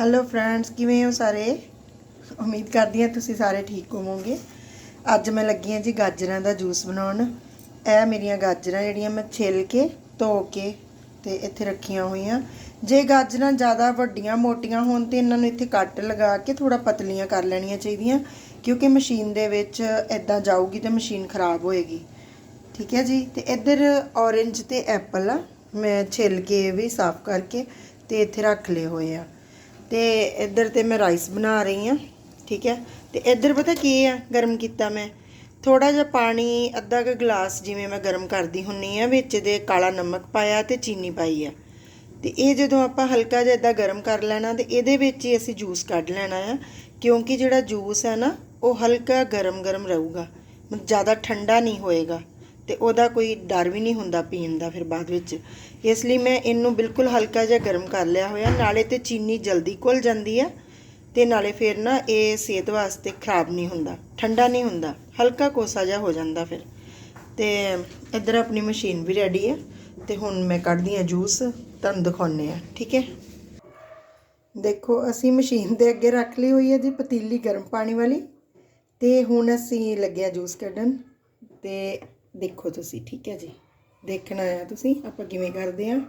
Hello friends ਕਿਵੇਂ ਹੋ ਸਾਰੇ? ਉਮੀਦ ਕਰਦੀ ਹਾਂ ਤੁਸੀਂ ਸਾਰੇ ਠੀਕ ਹੋਵੋਗੇ। ਅੱਜ ਮੈਂ ਲੱਗੀ ਹਾਂ ਜੀ ਗਾਜਰਾਂ ਦਾ ਜੂਸ ਬਣਾਉਣ। ਇਹ ਮੇਰੀਆਂ ਗਾਜਰਾਂ ਜਿਹੜੀਆਂ ਮੈਂ ਛਿੱਲ ਕੇ, ਧੋ ਕੇ ਤੇ ਇੱਥੇ ਰੱਖੀਆਂ ਹੋਈਆਂ। ਜੇ ਗਾਜਰਾਂ ਜ਼ਿਆਦਾ ਵੱਡੀਆਂ, ਮੋਟੀਆਂ ਹੋਣ ਤੇ ਇਹਨਾਂ ਨੂੰ ਇੱਥੇ ਕੱਟ ਲਗਾ ਕੇ ਥੋੜਾ ਪਤਲੀਆਂ ਕਰ ਲੈਣੀਆਂ ਚਾਹੀਦੀਆਂ। ਕਿਉਂਕਿ ਮਸ਼ੀਨ ਦੇ ਵਿੱਚ ਇਦਾਂ ਜਾਊਗੀ ਤੇ ਮਸ਼ੀਨ ਖਰਾਬ ਹੋਏਗੀ। ਠੀਕ ਹੈ ਜੀ? ਤੇ ਇੱਧਰ ਔਰੇਂਜ ਤੇ ਐਪਲ ਆ। ਮੈਂ ਛਿੱਲ ਕੇ ਵੀ ਸਾਫ਼ ਕਰਕੇ ਤੇ ਇੱਥੇ ਰੱਖ ਲਏ ਹੋਏ ਆ। ਤੇ ਇੱਧਰ ਤੇ ਮੈਂ ਰਾਈਸ ਬਣਾ ਰਹੀ ਹਾਂ, ਠੀਕ ਹੈ? ਤੇ ਇੱਧਰ ਪਤਾ ਕੀ ਆ, ਗਰਮ ਕੀਤਾ ਮੈਂ। ਥੋੜਾ ਜਿਹਾ ਪਾਣੀ, ਅੱਧਾ ਕੁ ਗਲਾਸ ਜਿਵੇਂ ਮੈਂ ਗਰਮ ਕਰਦੀ ਹੁੰਨੀ ਆ ਵਿੱਚ ਦੇ ਕਾਲਾ ਨਮਕ ਪਾਇਆ ਤੇ ਚੀਨੀ ਪਾਈ ਆ। ਤੇ ਇਹ ਜਦੋਂ ਆਪਾਂ ਹਲਕਾ ਜਿਹਾ ਇਦਾਂ ਗਰਮ ਕਰ ਲੈਣਾ, ਤੇ ਇਹਦੇ ਵਿੱਚ ਹੀ ਅਸੀਂ ਜੂਸ ਕੱਢ ਲੈਣਾ ਆ, ਕਿਉਂਕਿ ਜਿਹੜਾ ਜੂਸ ਹੈ ਨਾ, ਉਹ ਹਲਕਾ ਗਰਮ ਗਰਮ ਰਹੂਗਾ। ਮਤਲਬ ਜ਼ਿਆਦਾ ਠੰਡਾ ਨਹੀਂ ਹੋਏਗਾ। ਤੇ ਉਹਦਾ ਕੋਈ ਡਰ ਵੀ ਨਹੀਂ ਹੁੰਦਾ ਪੀਣ ਦਾ ਫਿਰ ਬਾਅਦ ਵਿੱਚ। ਇਸ ਲਈ ਮੈਂ ਇਹਨੂੰ ਬਿਲਕੁਲ ਹਲਕਾ ਜਿਹਾ ਗਰਮ ਕਰ ਲਿਆ ਹੋਇਆ। ਨਾਲੇ ਤੇ ਚੀਨੀ ਜਲਦੀ ਘੁਲ ਜਾਂਦੀ ਆ ਤੇ ਨਾਲੇ ਫਿਰ ਨਾ ਇਹ ਸਿਹਤ ਵਾਸਤੇ ਖਰਾਬ ਨਹੀਂ ਹੁੰਦਾ, ਠੰਡਾ ਨਹੀਂ ਹੁੰਦਾ, ਹਲਕਾ ਕੋਸਾ ਜਿਹਾ ਹੋ ਜਾਂਦਾ ਫਿਰ। ਤੇ ਇੱਧਰ ਆਪਣੀ ਮਸ਼ੀਨ ਵੀ ਰੈਡੀ ਹੈ ਤੇ ਹੁਣ ਮੈਂ ਕੱਢਦੀ ਆ ਜੂਸ, ਤੁਹਾਨੂੰ ਦਿਖਾਉਣੇ ਆ, ਠੀਕ ਹੈ? ਦੇਖੋ, ਅਸੀਂ ਮਸ਼ੀਨ ਦੇ ਅੱਗੇ ਰੱਖ ਲਈ ਹੋਈ ਹੈ ਜੀ ਪਤੀਲੀ ਗਰਮ ਪਾਣੀ ਵਾਲੀ ਤੇ ਹੁਣ ਅਸੀਂ ਲੱਗਿਆ ਜੂਸ ਕੱਢਣ ਤੇ ਦੇਖੋ ਤੁਸੀਂ ਠੀਕ ਹੈ ਜੀ? ਦੇਖਣਾ ਆ ਤੁਸੀਂ ਆਪਾਂ ਕਿਵੇਂ ਕਰਦੇ ਆ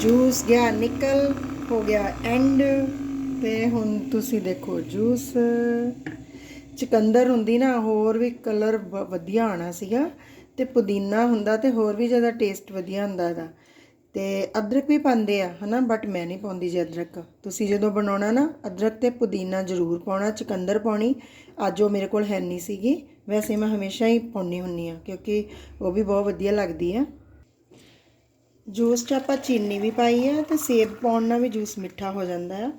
ਜੂਸ ਗਿਆ, ਨਿਕਲ ਹੋ ਗਿਆ ਐਂਡ। ਤੇ ਹੁਣ ਤੁਸੀਂ ਦੇਖੋ ਜੂਸ। ਚਕੰਦਰ ਹੁੰਦੀ ਨਾ, ਹੋਰ ਵੀ ਕਲਰ ਵਧੀਆ ਆਣਾ ਸੀਗਾ। ਤੇ ਪੁਦੀਨਾ ਹੁੰਦਾ ਤੇ ਹੋਰ ਵੀ ਜ਼ਿਆਦਾ ਟੇਸਟ ਵਧੀਆ ਹੁੰਦਾ ਇਹਦਾ। ਤੇ ਅਦਰਕ ਵੀ ਪਾਉਂਦੇ ਆ, ਹਨਾ? ਬਟ ਮੈਂ ਨਹੀਂ ਪਾਉਂਦੀ ਜੇ ਅਦਰਕ। ਤੁਸੀਂ ਜਦੋਂ ਬਣਾਉਣਾ ਨਾ, ਅਦਰਕ ਤੇ ਪੁਦੀਨਾ ਜ਼ਰੂਰ ਪਾਉਣਾ, ਚਕੰਦਰ ਪਾਉਣੀ। ਅੱਜ ਉਹ ਮੇਰੇ ਕੋਲ ਹੈ ਨਹੀਂ ਸੀਗੀ। ਵੈਸੇ ਮੈਂ ਹਮੇਸ਼ਾ ਹੀ ਪਾਉਣੀ ਹੁੰਨੀ ਆ ਕਿਉਂਕਿ ਉਹ ਵੀ ਬਹੁਤ ਵਧੀਆ ਲੱਗਦੀ ਆ। ਜੂਸ 'ਚ ਆਪਾਂ ਚੀਨੀ ਵੀ ਪਾਈ ਆ ਤੇ ਸੇਬ ਪਾਉਣ ਨਾਲ ਵੀ ਜੂਸ ਮਿੱਠਾ ਹੋ ਜਾਂਦਾ ਆ।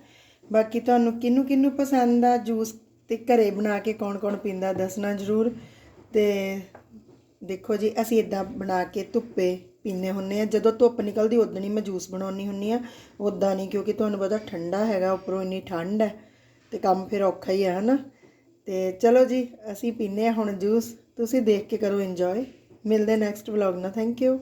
ਬਾਕੀ ਤੁਹਾਨੂੰ ਕਿਹਨੂੰ ਕਿਹਨੂੰ ਪਸੰਦ ਆ ਜੂਸ ਤੇ ਘਰੇ ਬਣਾ ਕੇ ਕੌਣ ਕੌਣ ਪੀਂਦਾ ਦੱਸਣਾ ਜ਼ਰੂਰ। ਤੇ ਦੇਖੋ ਜੀ, ਅਸੀਂ ਇਦਾਂ ਬਣਾ ਕੇ ਧੁੱਪੇ ਪੀਨੇ ਹੁੰਨੇ ਆ। ਜਦੋਂ ਧੁੱਪ ਨਿਕਲਦੀ ਉਦੋਂ ਹੀ ਮੈਂ ਜੂਸ ਬਣਾਉਣੀ ਹੁੰਨੀ ਆ। ਉਦਾਂ ਨਹੀਂ, ਕਿਉਂਕਿ ਤੁਹਾਨੂੰ ਪਤਾ ਠੰਡਾ ਹੈਗਾ, ਉੱਪਰੋਂ ਇੰਨੀ ਠੰਡ ਹੈ ਤੇ ਕੰਮ ਫਿਰ ਔਖਾ ਹੀ ਆ, ਹਨਾ। ਤੇ ਚਲੋ ਜੀ, ਅਸੀਂ ਪੀਨੇ ਆ ਹੁਣ ਜੂਸ। ਤੁਸੀਂ ਦੇਖ ਕੇ ਕਰੋ ਇੰਜੋਏ ਮਿਲਦੇ ਨੈਕਸਟ ਵਲੌਗ ਨਾਲ। Thank you